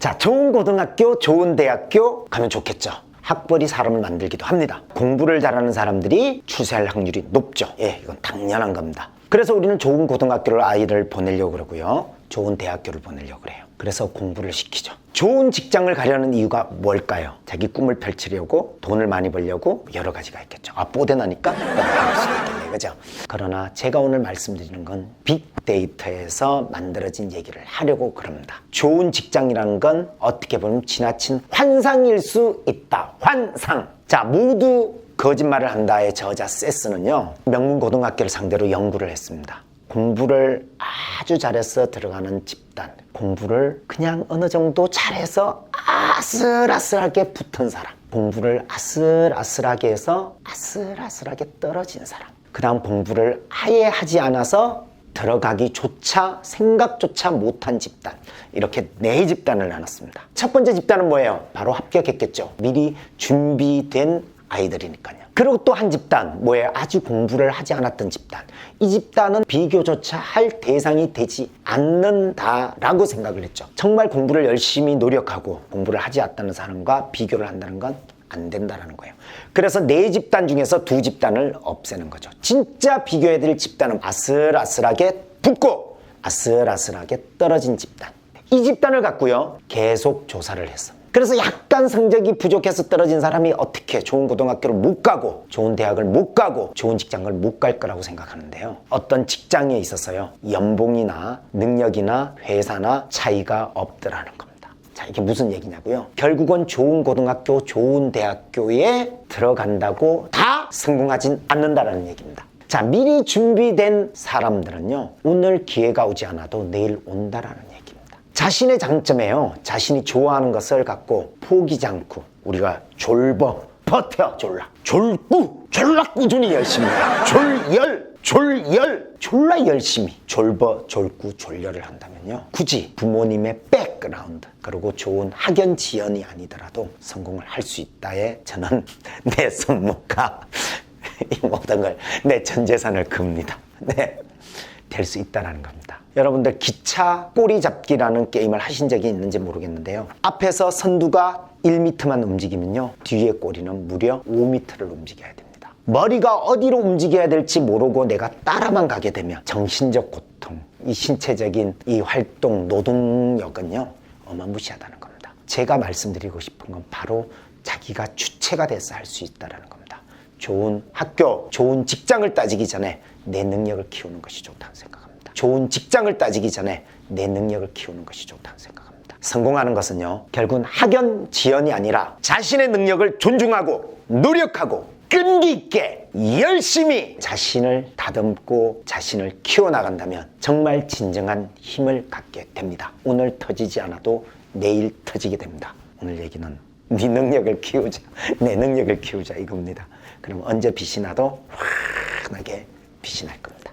자, 좋은 고등학교, 좋은 대학교 가면 좋겠죠. 학벌이 사람을 만들기도 합니다. 공부를 잘하는 사람들이 출세할 확률이 높죠. 예, 이건 당연한 겁니다. 그래서 우리는 좋은 고등학교를 아이를 보내려고 그러고요. 좋은 대학교를 보내려고 그래요. 그래서 공부를 시키죠. 좋은 직장을 가려는 이유가 뭘까요? 자기 꿈을 펼치려고 돈을 많이 벌려고 여러 가지가 있겠죠. 아, 뽀대나니까. 그죠? 그러나 제가 오늘 말씀드리는 건 빅데이터에서 만들어진 얘기를 하려고 그럽니다. 좋은 직장이라는 건 어떻게 보면 지나친 환상일 수 있다. 환상. 자, 모두 거짓말을 한다의 저자 세스는요, 명문 고등학교를 상대로 연구를 했습니다. 공부를 아주 잘해서 들어가는 집단, 공부를 그냥 어느 정도 잘해서 아슬아슬하게 붙은 사람, 공부를 아슬아슬하게 해서 아슬아슬하게 떨어진 사람, 그 다음 공부를 아예 하지 않아서 들어가기조차 생각조차 못한 집단 이렇게 네 집단을 나눴습니다. 첫 번째 집단은 뭐예요? 바로 합격했겠죠. 미리 준비된 아이들이니까요. 그리고 또 한 집단 뭐예요? 아주 공부를 하지 않았던 집단. 이 집단은 비교조차 할 대상이 되지 않는다라고 생각을 했죠. 정말 공부를 열심히 노력하고 공부를 하지 않았다는 사람과 비교를 한다는 건 안 된다라는 거예요. 그래서 네 집단 중에서 두 집단을 없애는 거죠. 진짜 비교해야 될 집단은 아슬아슬하게 붙고 아슬아슬하게 떨어진 집단. 이 집단을 갖고요. 계속 조사를 했어. 그래서 약간 성적이 부족해서 떨어진 사람이 어떻게 좋은 고등학교를 못 가고 좋은 대학을 못 가고 좋은 직장을 못 갈 거라고 생각하는데요. 어떤 직장에 있어서요. 연봉이나 능력이나 회사나 차이가 없더라는 겁니다. 자, 이게 무슨 얘기냐고요? 결국은 좋은 고등학교, 좋은 대학교에 들어간다고 다 성공하진 않는다라는 얘기입니다. 자, 미리 준비된 사람들은요, 오늘 기회가 오지 않아도 내일 온다라는. 자신의 장점에요, 자신이 좋아하는 것을 갖고 포기지 않고 우리가 졸버, 버텨, 졸라. 졸꾸, 졸라 꾸준히 열심히 해. 졸열, 졸열, 졸라 열심히 졸버, 졸구, 졸열을 한다면요. 굳이 부모님의 백그라운드, 그리고 좋은 학연 지연이 아니더라도 성공을 할 수 있다에 저는 내 손목과 이 모든 걸 내 전 재산을 겁니다. 네. 될 수 있다는 겁니다. 여러분들 기차 꼬리 잡기라는 게임을 하신 적이 있는지 모르겠는데요. 앞에서 선두가 1m만 움직이면요. 뒤에 꼬리는 무려 5m를 움직여야 됩니다. 머리가 어디로 움직여야 될지 모르고 내가 따라만 가게 되면 정신적 고통, 이 신체적인 이 활동, 노동력은요. 어마무시하다는 겁니다. 제가 말씀드리고 싶은 건 바로 자기가 주체가 돼서 할 수 있다는 겁니다. 좋은 학교, 좋은 직장을 따지기 전에 내 능력을 키우는 것이 좋다고 생각합니다. 좋은 직장을 따지기 전에 내 능력을 키우는 것이 좋다고 생각합니다. 성공하는 것은요, 결국은 학연, 지연이 아니라 자신의 능력을 존중하고 노력하고 끈기 있게 열심히 자신을 다듬고 자신을 키워나간다면 정말 진정한 힘을 갖게 됩니다. 오늘 터지지 않아도 내일 터지게 됩니다. 오늘 얘기는 네 능력을 키우자, 내 능력을 키우자 이겁니다. 그럼 언제 빛이 나도 환하게 빛이 날 겁니다.